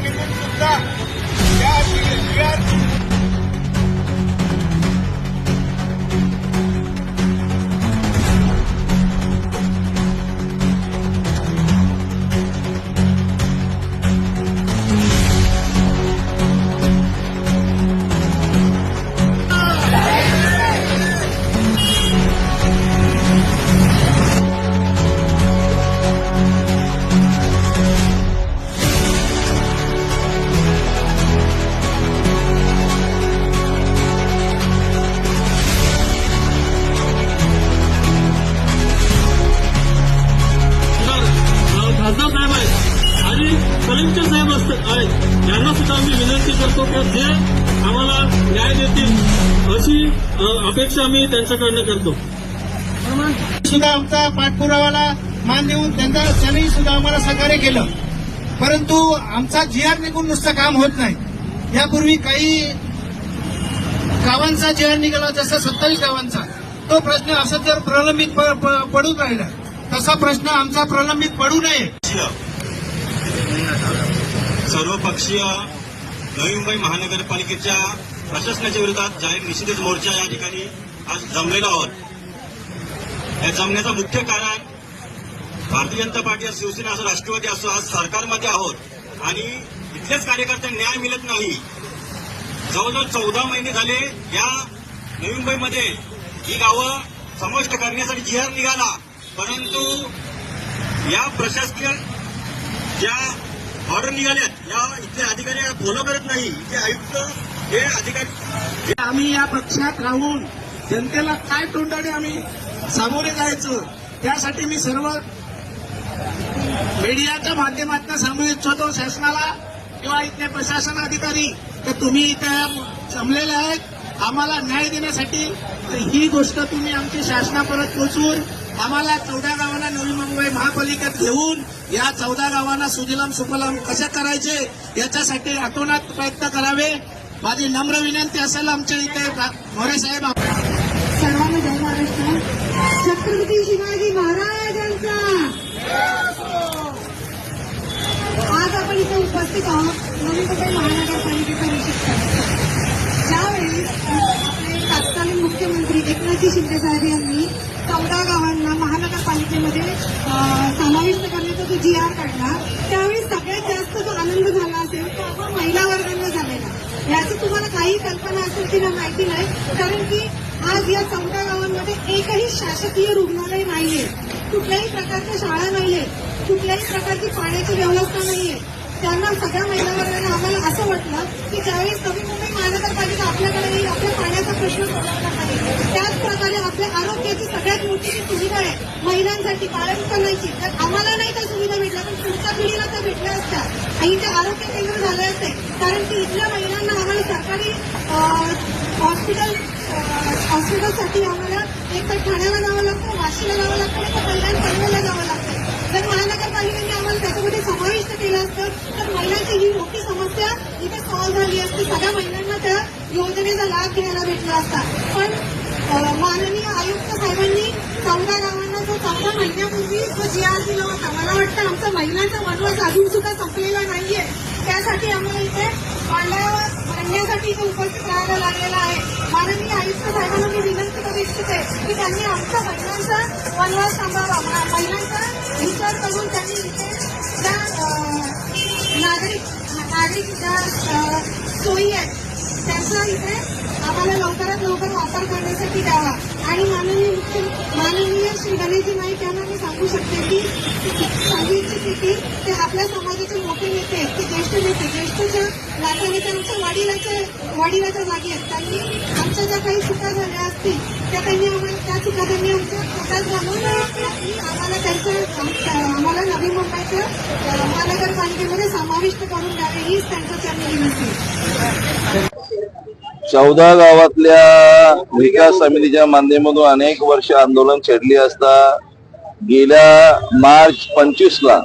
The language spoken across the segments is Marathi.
जी आर निघून आम्ही त्यांच्याकडनं करतो. सुद्धा आमचा पाठपुरावाला मान देऊन त्यांचा त्यांनी सुद्धा आम्हाला सहकार्य केलं. परंतु आमचा जी आर निघून नुसतं काम होत नाही. यापूर्वी काही गावांचा जी आर निघाला जसा सत्तावीस गावांचा तो प्रश्न असं जर प्रलंबित पडून राहिला तसा प्रश्न आमचा प्रलंबित पडू नये. सर्वपक्षीय नवी मुंबई महानगरपालिकेच्या प्रशासनाच्या विरोधात जाहीर निषेध मोर्चा या ठिकाणी आज जमलेला आहोत. या जमण्याचं मुख्य कारण भारतीय जनता पार्टी असो शिवसेना असो राष्ट्रवादी असो आज सरकारमध्ये आहोत. आणि इथल्याच कार्यकर्त्यांना न्याय मिळत नाही. जवळजवळ चौदा महिने झाले या नवी मुंबईमध्ये ही गावं समाविष्ट करण्यासाठी जिहार निघाला. परंतु या प्रशासकीय ज्या ऑर्डर निघाल्यात या इथले अधिकारी फॉलो करत नाही. इथले आयुक्त हे अधिकारी आम्ही या पक्षात राहून जनतेला काय तोंडाने आम्ही सामोरे जायचं त्यासाठी मी सर्व मीडियाच्या माध्यमातून सांगू इच्छितो शासनाला किंवा इथले प्रशासन अधिकारी तर तुम्ही इथे जमलेले आहेत. आम्हाला न्याय देण्यासाठी तर ही गोष्ट तुम्ही आमची शासनापर्यंत पोहोचवून आम्हाला चौदा गावांना नवी मुंबई महापालिकेत घेऊन या चौदा गावांना सुजलाम सुफलाम कसे करायचे याच्यासाठी अतोनात प्रयत्न करावे. माझी नम्र विनंती असेल आमच्या इथे मोरे साहेब सर्वांना जय महाराष्ट्र. छत्रपती शिवाजी महाराजांचा. आज आपण इथे उपस्थित आहोत. नवी मुंबई महानगरपालिकेचा निषेध करण्यासाठी ज्यावेळी आपले तत्कालीन मुख्यमंत्री एकनाथजी शिंदे साहेब यांनी चौदा गावांना महानगरपालिकेमध्ये समाविष्ट करण्याचा जो जी आर काढला त्यावेळी सगळ्यात जास्त जो आनंद झाला असेल तो आपण महिला वर्गांना झालेला. याची तुम्हाला काही कल्पना असेल की माहिती नाही कारण की आज या चौदा गावांमध्ये एकही शासकीय रुग्णालय नाहीये. कुठल्याही प्रकारच्या शाळा नाहीये कुठल्याही प्रकारची पाण्याची व्यवस्था नाहीये. त्यांना सगळ्या महिला वर्गाने आम्हाला असं वाटलं की ज्यावेळेस नवी मुंबई महानगरपालिका आपल्याकडे येईल आपल्या पाण्याचा प्रश्न सोडवणार नाही. त्याचप्रकारे आपल्या आरोग्याची सगळ्यात मोठी जी सुविधा आहे महिलांसाठी काळ्या तर आम्हाला नाही त्या सुविधा भेटल्या पण पुढच्या पिढीला त्या भेटल्या असत्या. आणि ते आरोग्य केंद्र झाले असते कारण की इथल्या महिलांना आम्हाला सरकारी हॉस्पिटल हॉस्पिटलसाठी आम्हाला एक तर ठाण्याला जावं लागतं वाशीला जावं लागतं तर कल्याण पनवेलला जावं लागतं. जर महानगरपालिकेने आम्हाला त्याच्यामध्ये समाविष्ट केलं असतं तर महिलांची ही मोठी समस्या इथे सॉल्व्ह झाली असती. सगळ्या महिलांना त्या योजनेचा लाभ घ्यायला भेटला असता. पण माननीय आयुक्त साहेबांनी चौदा गावांना जो चौदा महिन्यापूर्वी जो जी आर दिला होता मला वाटतं आमचा महिलांचा वनवास अजून सुद्धा संपलेला नाहीये. त्यासाठी आम्हाला इथे पांढऱ्यावर मांडण्यासाठी इथे उपस्थित राहायला लागलेला आहे. माननीय आयुक्त साहेबांना मी विनंती करू इच्छिते की त्यांनी आमच्या महिलांचा वनवास थांबावा महिलांचा विचार करून त्यांनी इथे ज्या नागरिक नागरिक ज्या सोयी आहेत त्याचा इथे आम्हाला लवकरात लवकर वापर करण्यासाठी द्यावा. आणि माननीय मुख्य माननीय श्री गणेशजी नाईक यांना मी सांगू शकते की सांगू इच्छिते की ते आपल्या समाजाचे मोठे नेते आहेत ते ज्येष्ठ नेते ज्येष्ठच्या आणि त्यांच्या आमच्या वडिलाच्या वडिलाच्या जागी आहेत. त्यांनी आमच्या ज्या काही चुका झाल्या असतील त्या त्यांनी आम्हाला त्या चुका त्यांनी आमच्या पोटात घालून आम्हाला त्यांच्या आम्हाला नवी मुंबईच्या महानगरपालिकेमध्ये समाविष्ट करून द्यावे हीच त्यांच्या त्यांनी विनंती. चौदा गावातल्या विकास समितीच्या माध्यमातून अनेक वर्ष आंदोलन छेडली असता गेल्या मार्च पंचवीसला ला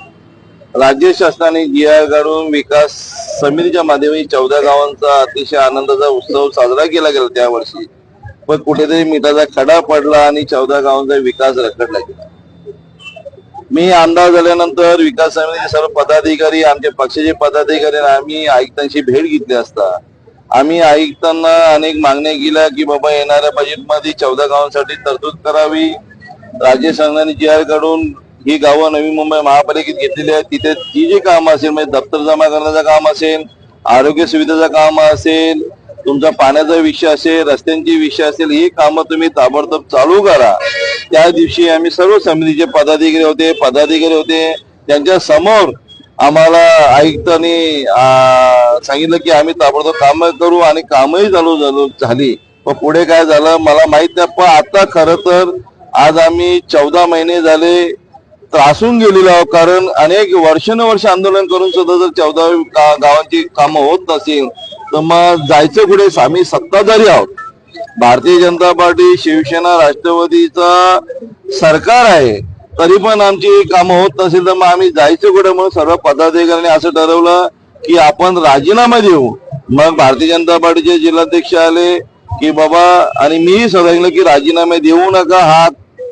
राज्य शासनाने जी आर काढून विकास समितीच्या माध्यमाने चौदा गावांचा अतिशय आनंदाचा उत्सव साजरा केला गेला त्या वर्षी पण कुठेतरी मिठाचा खडा पडला आणि चौदा गावांचा विकास रखडला गेला. मी आमदार झाल्यानंतर विकास समितीचे सर्व पदाधिकारी आमच्या पक्षाचे पदाधिकारी आणि आम्ही आयुक्तांशी भेट घेतली असता. आम्ही आयुक्तांना अनेक मागण्या केल्या की बाबा येणाऱ्या बजेटमध्ये चौदा गावांसाठी तरतूद करावी. राज्य शासनाने जी आर काढून ही गावं नवी मुंबई महापालिकेत घेतलेली आहेत. तिथे जी जी कामं असेल म्हणजे दप्तर जमा करण्याचं काम असेल आरोग्य सुविधेचं काम असेल तुमचा पाण्याचा विषय असेल रस्त्यांची विषय असेल ही कामं तुम्ही ताबडतोब चालू करा. त्या दिवशी आम्ही सर्व समितीचे पदाधिकारी होते पदाधिकारी होते. त्यांच्यासमोर आम्हाला आयुक्तांनी सांगितलं की आम्ही ताबडतोब काम करू आणि कामही चालू झालो झाली. पण पुढे काय झालं मला माहीत नाही पण आता खरं तर आज आम्ही चौदा महिने झाले त्रासून गेलेलो आहोत कारण अनेक वर्षानुवर्ष आंदोलन करून सुद्धा जर चौदा गावांची कामं होत नसेल तर मग जायचं कुठे? आम्ही सत्ताधारी आहोत. भारतीय जनता पार्टी शिवसेना राष्ट्रवादीचा सरकार आहे. तरी पण आमची कामं होत नसेल तर मग आम्ही जायचं कुठे? म्हणून सर्व पदाधिकाऱ्यांनी असं ठरवलं की आपण राजीनामा देऊ. मग भारतीय जनता पार्टीचे जिल्हाध्यक्ष आले की बाबा आणि मीही सांगितलं की राजीनामे देऊ नका हा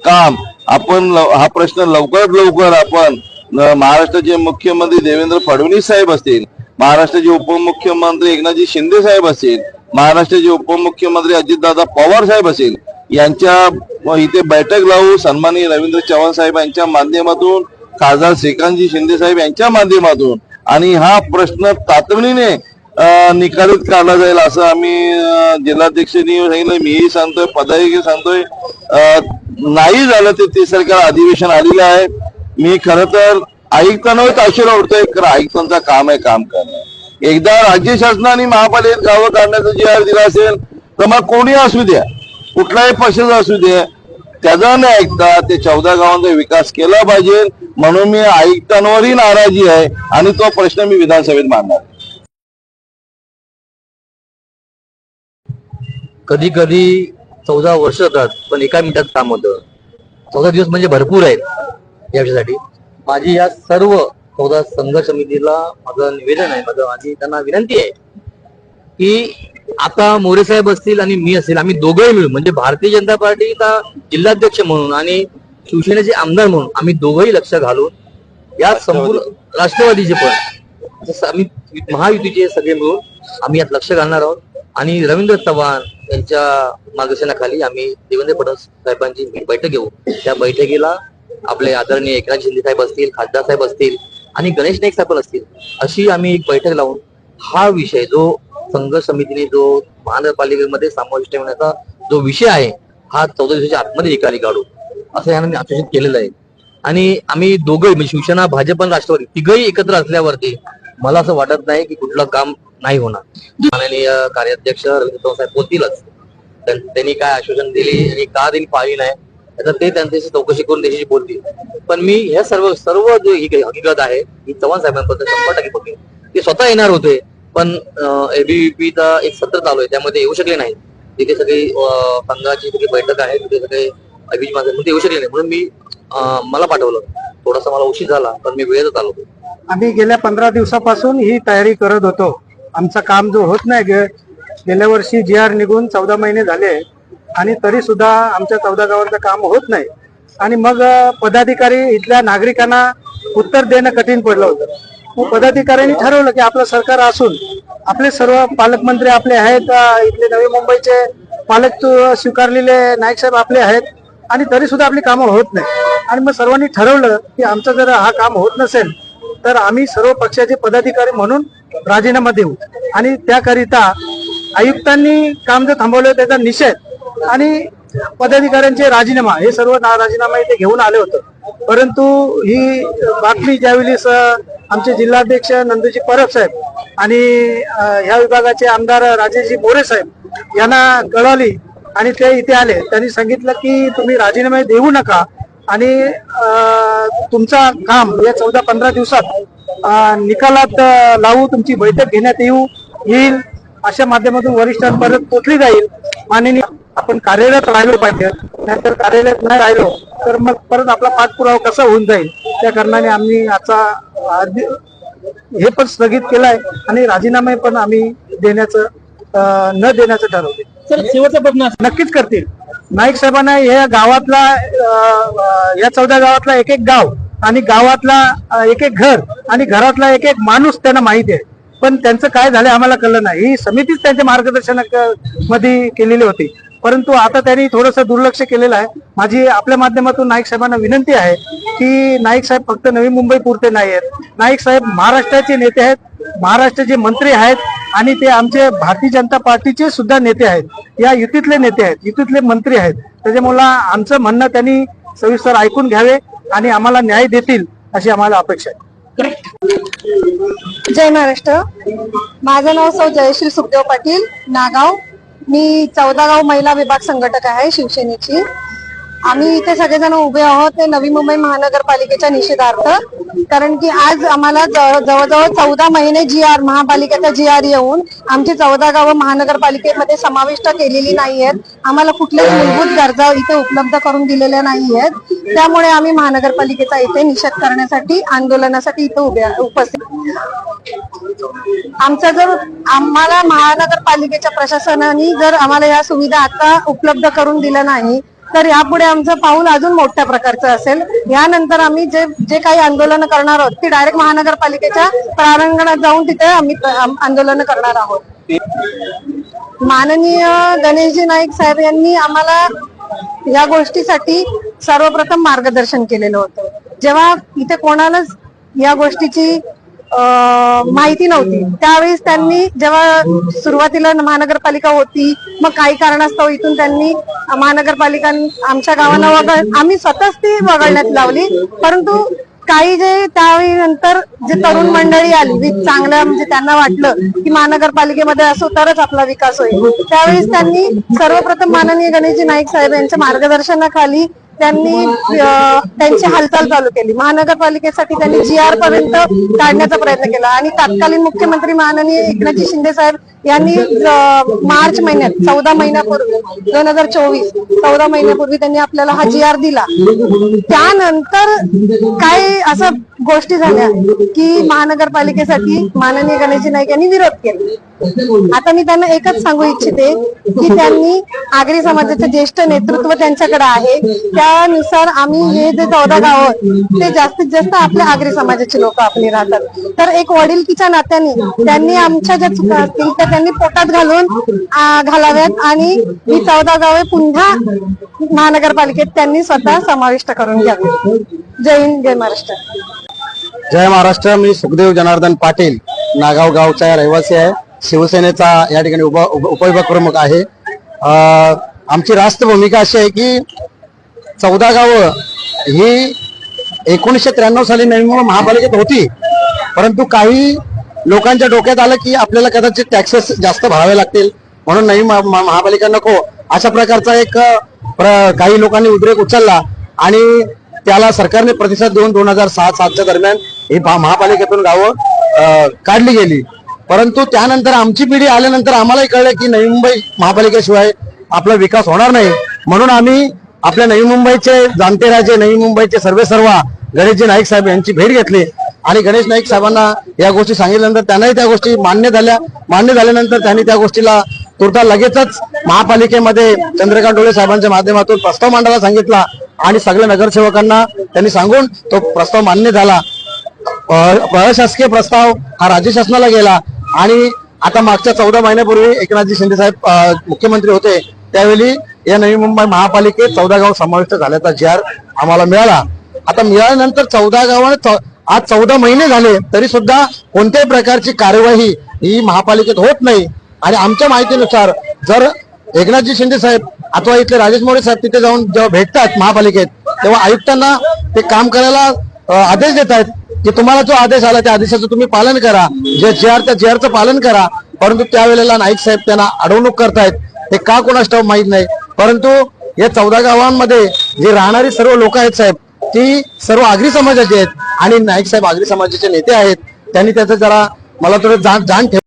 काम. आपण लव- हा प्रश्न लवकरात लवकर आपण महाराष्ट्राचे मुख्यमंत्री देवेंद्र फडणवीस साहेब असतील महाराष्ट्राचे उपमुख्यमंत्री एकनाथजी शिंदे साहेब असतील महाराष्ट्राचे उपमुख्यमंत्री अजितदादा पवार साहेब असतील यांच्या इथे बैठक लावू सन्माननीय रवींद्र चव्हाण साहेब यांच्या माध्यमातून खासदार श्रीकांतजी शिंदे साहेब यांच्या माध्यमातून आणि हा प्रश्न तातडीने निकालीत निकालित काढला जाईल असं आम्ही जिल्हाध्यक्षांनी सांगितलं मीही सांगतोय पदाधिकारी सांगतोय नाही झालं ते ते सरकार अधिवेशन आलेलं आहे. मी खर तर आयुक्तांवर आशीर्वाद उडतोय खरं आयुक्तांचं काम आहे काम करणं. एकदा राज्य शासनाने महापालिकेत गावं काढण्याचा जी दिला असेल तर मग कोणी असू द्या कुठलाही पक्षाचा असू द्या त्याचा न ऐकता ते चौदा गावांचा विकास केला पाहिजे म्हणून मी आयुक्तांवरही नाराजी आहे आणि तो प्रश्न मी विधानसभेत मांडणार कधी कधी चौदा वर्ष जातात पण एका मिनिटात काम होतं. चौदा दिवस म्हणजे भरपूर आहेत या विषयासाठी. माझी या सर्व चौदा संघ समितीला माझं निवेदन आहे माझं माझी त्यांना विनंती आहे की आता मोरे साहेब असतील आणि मी असेल आम्ही दोघंही मिळून म्हणजे भारतीय जनता पार्टीचा जिल्हाध्यक्ष म्हणून आणि शिवसेनेचे आमदार म्हणून आम्ही दोघंही लक्ष घालून या संपूर्ण राष्ट्रवादीचे पण जसं आम्ही महायुतीचे सगळे मिळून आम्ही यात लक्ष घालणार आहोत. आणि रवींद्र चव्हाण यांच्या मार्गदर्शनाखाली आम्ही देवेंद्र फडणवीस साहेबांची बैठक घेऊ. त्या बैठकीला आपले आदरणीय एकनाथ शिंदे साहेब असतील खासदार साहेब असतील आणि गणेश नाईक साहेब असतील अशी आम्ही एक बैठक लावून हा विषय जो संघ समितीने जो महानगरपालिकेमध्ये समाविष्ट ठेवण्याचा जो विषय आहे हा चौदा दिवसाच्या आतमध्ये निकाली काढू असं यानं मी आश्वासित केलेलं आहे. आणि आम्ही दोघंही म्हणजे शिवसेना भाजप आणि राष्ट्रवादी तिघही एकत्र असल्यावरती मला असं वाटत नाही की कुठलं काम नाही होणार. माननीय कार्याध्यक्ष रवींद्र साहेब बोलतीलच. त्यांनी काय आश्वासन दिली आणि का दिली पाहिली नाही तर ते त्यांच्याशी चौकशी करून त्याच्याशी बोलतील. पण मी हे सर्व सर्व जो ही हकीकत आहे ही चव्हाण साहेबांबद्दल शंभर टक्के बोलतील ते स्वतः येणार होते पण एबीव्हीपीचा एक सत्र चालू आहे त्यामध्ये येऊ शकले नाही तिथे सगळी संघाची सगळी बैठक आहे तिथे सगळे अभिज माझे येऊ शकले नाही. म्हणून मी मला पाठवलं. थोडासा मला उशीर झाला पण मी वेळेतच आलो आम्ही गेल्या पंधरा दिवसापासून ही तयारी करत होतो. आमचं काम जो होत नाही गे- गेल्या वर्षी जी आर निघून चौदा महिने झाले आणि तरी सुद्धा आमच्या चौदा गावांचं काम होत नाही. आणि मग पदाधिकारी इथल्या नागरिकांना उत्तर देणं कठीण पडलं होतं. मग पदाधिकाऱ्यांनी ठरवलं की आपलं सरकार असून आपले सर्व पालकमंत्री आपले आहेत इथले नवी मुंबईचे पालक स्वीकारलेले नाईक साहेब आपले आहेत आणि तरी सुद्धा आपली कामं होत नाही. आणि मग सर्वांनी ठरवलं की आमचं जर हा काम होत नसेल तर आम्ही सर्व पक्षाचे पदाधिकारी म्हणून राजीनामा देऊ. आणि त्याकरिता आयुक्तांनी काम जर थांबवलं त्याचा निषेध आणि पदाधिकाऱ्यांचे राजीनामा हे सर्व ना- राजीनामा इथे घेऊन आले होते. परंतु ही बातमी ज्यावेळी स- आमचे जिल्हाध्यक्ष नंदूजी परब साहेब आणि ह्या विभागाचे आमदार राजेशजी मोरे साहेब यांना कळवली आणि ते इथे आले. त्यांनी सांगितलं की तुम्ही राजीनामे देऊ नका आणि तुमचा काम या चौदा पंधरा दिवसात निकालात लावू तुमची बैठक घेण्यात येऊ येईल अशा माध्यमातून वरिष्ठांपर्यंत पोचली जाईल. माननीय आपण कार्यरत राहिलो पाहिजे. नाहीतर कार्यरत नाही राहिलो तर मग परत आपला पाठपुरावा कसा होऊन जाईल? त्या कारणाने आम्ही आधी- हे पण स्थगित केलंय आणि राजीनामे पण आम्ही देण्याचं न देण्याचं ठरवले. शेवटचा प्रश्न नक्कीच करतील. नाईक साहेबांना या गावातला या चौदा गावातला एक एक गाव आणि गावातला एक एक घर आणि घरातला एक एक माणूस त्यांना माहिती आहे. पण त्यांचं काय झालं आम्हाला कळलं नाही. ही समितीच त्यांच्या मार्गदर्शना मध्ये केलेली होती. परंतु आता त्यांनी थोडंसं दुर्लक्ष केलेलं आहे. माझी आपल्या माध्यमातून नाईक साहेबांना विनंती आहे की नाईक साहेब फक्त नवी मुंबई पुरते नाही आहेत. नाईक साहेब महाराष्ट्राचे नेते आहेत. महाराष्ट्राचे मंत्री आहेत आणि ते आमचे भारतीय जनता पार्टीचे सुद्धा नेते आहेत. या युतीतले नेते आहेत. युतीतले मंत्री आहेत. त्याच्यामुळे आमचं म्हणणं त्यांनी सविस्तर ऐकून घ्यावे. आणि आम्हाला न्याय देतील अशी आम्हाला अपेक्षा आहे. जय महाराष्ट्र. माझं नाव सौ जयश्री सुखदेव पाटील नागाव. मी चौदागाव महिला विभाग संघटक आहे शिवसेनेची. आम्ही इथे सगळेजण उभे आहोत ते नवी मुंबई महानगरपालिकेच्या निषेधार्थ. कारण की आज आम्हाला जवळ- जवळजवळ चौदा महिने जी आर महापालिकेचा जी आर येऊन आमची चौदा गावं महानगरपालिकेमध्ये समाविष्ट केलेली नाही आहेत आम्हाला कुठल्याच मूलभूत गरजा इथे उपलब्ध करून दिलेल्या नाही आहेत त्यामुळे आम्ही महानगरपालिकेचा इथे निषेध करण्यासाठी आंदोलनासाठी इथे उभे उपस्थित आमचा जर आम्हाला महानगरपालिकेच्या प्रशासनाने जर आम्हाला या सुविधा आता उपलब्ध करून दिल्या नाही तर यापुढे आमचं पाऊल अजून मोठ्या प्रकारचं असेल. यानंतर आम्ही जे जे काही आंदोलन करणार आहोत ती डायरेक्ट महानगरपालिकेच्या प्रांगणात जाऊन तिथे आम्ही आंदोलन करणार आहोत. माननीय गणेशजी नाईक साहेब यांनी आम्हाला या गोष्टीसाठी सर्वप्रथम मार्गदर्शन केलेलं होतं. जेव्हा इथे कोणालाच या गोष्टीची माहिती नव्हती. त्यावेळेस त्यांनी जेव्हा सुरुवातीला महानगरपालिका होती मग काही कारणास्तव इथून त्यांनी महानगरपालिका आमच्या गावाला वगळ आम्ही स्वतःच ती वगळण्यात लावली. परंतु काही जे त्यावेळी नंतर जे तरुण मंडळी आली चांगलं म्हणजे त्यांना वाटलं की महानगरपालिकेमध्ये असो तरच आपला विकास होईल. त्यावेळेस त्यांनी सर्वप्रथम माननीय गणेशजी नाईक साहेब यांच्या मार्गदर्शनाखाली त्यांनी त्यांची हालचाल चालू केली. महानगरपालिकेसाठी त्यांनी जी आर पर्यंत काढण्याचा प्रयत्न केला. आणि तत्कालीन मुख्यमंत्री माननीय एकनाथजी शिंदे साहेब यांनी मार्च महिन्यात चौदा महिन्यापूर्वी दोन हजार चोवीस चौदा महिन्यापूर्वी त्यांनी आपल्याला हा जी आर दिला. त्यानंतर काय असं गोष्टी झाल्या की महानगरपालिकेसाठी माननीय गणेशजी नाईक यांनी विरोध केला. आता मी त्यांना एकच सांगू इच्छिते की त्यांनी आगरी समाजाचे ज्येष्ठ नेतृत्व त्यांच्याकडे आहे. त्यानुसार आम्ही हे जे चौदा गाव ते जास्तीत जास्त आपल्या आगरी समाजाचे लोक आपली राहतात. तर एक वडीलकीच्या नात्याने त्यांनी आमच्या ज्या चुका असतील त्या त्यांनी पोटात घालून घालाव्यात आणि ही चौदा गावे पुन्हा महानगरपालिकेत त्यांनी स्वतः समाविष्ट करून घ्यावी. जय हिंद जय महाराष्ट्र. जय महाराष्ट्र मी सुखदेव जनार्दन पाटील नागाव गावचा रहिवासी आहे. शिवसेनेचा या ठिकाणी उप उपविभाग प्रमुख आहे. आमची राष्ट्र भूमिका अशी आहे की चौदा गावं ही एकोणीसशे त्र्याण्णव साली नवीन महापालिकेत होती. परंतु काही लोकांच्या डोक्यात आलं की आपल्याला कदाचित टॅक्सेस जास्त भरावे लागतील. म्हणून नवीन महा- महापालिका नको. अशा प्रकारचा एक प्र- काही लोकांनी उद्रेक उचलला आणि त्याला सरकारने प्रतिसाद देऊन दोन हजार सहा सातच्या दरम्यान ही महापालिकेतून गावं अं, काढली गेली. परंतु त्यानंतर आमची पिढी आल्यानंतर आम्हालाही कळलं की नवी मुंबई महापालिकेशिवाय आपला विकास होणार नाही. म्हणून आम्ही आपल्या नवी मुंबईचे जाणते राजे नवी मुंबईचे सर्वे सर्वा गणेशजी नाईक साहेब यांची भेट घेतली. आणि गणेश नाईक साहेबांना या गोष्टी सांगितल्यानंतर त्यांनाही त्या गोष्टी मान्य झाल्या. मान्य झाल्यानंतर त्यांनी त्या गोष्टीला तुर्ता लगेचच महापालिकेमध्ये चंद्रकांत डोळे साहेबांच्या माध्यमातून प्रस्ताव मांडायला सांगितला. आणि सगळ्या नगरसेवकांना त्यांनी सांगून तो प्रस्ताव मान्य झाला. प्रशासकीय प्रस्ताव हा राज्य शासनाला गेला. आणि आता मागच्या चौदा महिन्यापूर्वी एकनाथजी शिंदे साहेब मुख्यमंत्री होते. त्यावेळी या नवी मुंबई महापालिकेत चौदा गाव समाविष्ट झाल्याचा जी आम्हाला मिळाला. आता मिळाल्यानंतर चौदा गावाने चौ- आज चौदा महिने झाले तरी सुद्धा कोणत्याही प्रकारची कार्यवाही ही महापालिकेत होत नाही. आणि आमच्या माहितीनुसार जर एकनाथजी शिंदे साहेब अथवा इथले राजेश मोरे साहेब तिथे जाऊन जेव्हा भेटतात महापालिकेत तेव्हा आयुक्तांना ते काम करायला आदेश देत आहेत की तुम्हाला जो आदेश आला त्या आदेशाचं तुम्ही पालन करा. जे जे आर त्या जे आरचं पालन करा. परंतु त्यावेळेला नाईक साहेब त्यांना अडवणूक करतायत. ते का कोणास ठाऊक माहीत नाही. परंतु या चौदा गावांमध्ये जे राहणारी सर्व लोक आहेत साहेब ती सर्व आगरी समाजाची आहेत. आणि नाईक साहेब आगरी समाजाचे नेते आहेत. त्यांनी त्याचं जरा मला थोडं जाण जाण ठेव